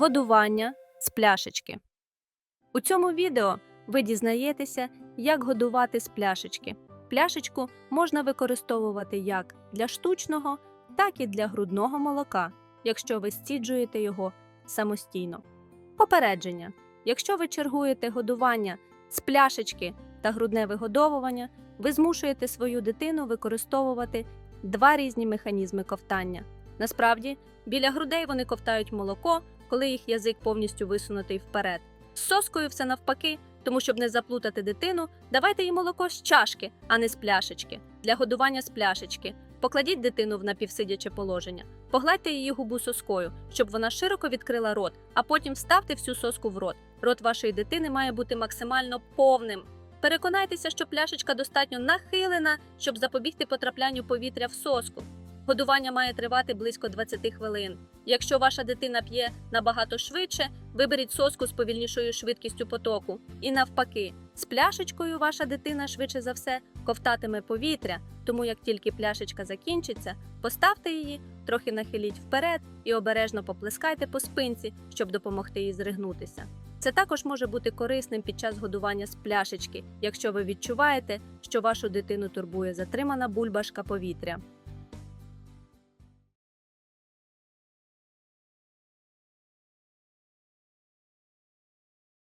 Годування з пляшечки. У цьому відео ви дізнаєтеся, як годувати з пляшечки. Пляшечку можна використовувати як для штучного, так і для грудного молока, якщо ви стіджуєте його самостійно. Попередження: якщо ви чергуєте годування з пляшечки та грудне вигодовування, ви змушуєте свою дитину використовувати два різні механізми ковтання. Насправді, біля грудей вони ковтають молоко, коли їх язик повністю висунутий вперед. З соскою все навпаки, тому щоб не заплутати дитину, давайте їй молоко з чашки, а не з пляшечки. Для годування з пляшечки. Покладіть дитину в напівсидяче положення, погладьте її губу соскою, щоб вона широко відкрила рот, а потім вставте всю соску в рот. Рот вашої дитини має бути максимально повним. Переконайтеся, що пляшечка достатньо нахилена, щоб запобігти потраплянню повітря в соску. Годування має тривати близько 20 хвилин. Якщо ваша дитина п'є набагато швидше, виберіть соску з повільнішою швидкістю потоку. І навпаки, з пляшечкою ваша дитина швидше за все ковтатиме повітря, тому як тільки пляшечка закінчиться, поставте її, трохи нахиліть вперед і обережно поплескайте по спинці, щоб допомогти їй зригнутися. Це також може бути корисним під час годування з пляшечки, якщо ви відчуваєте, що вашу дитину турбує затримана бульбашка повітря.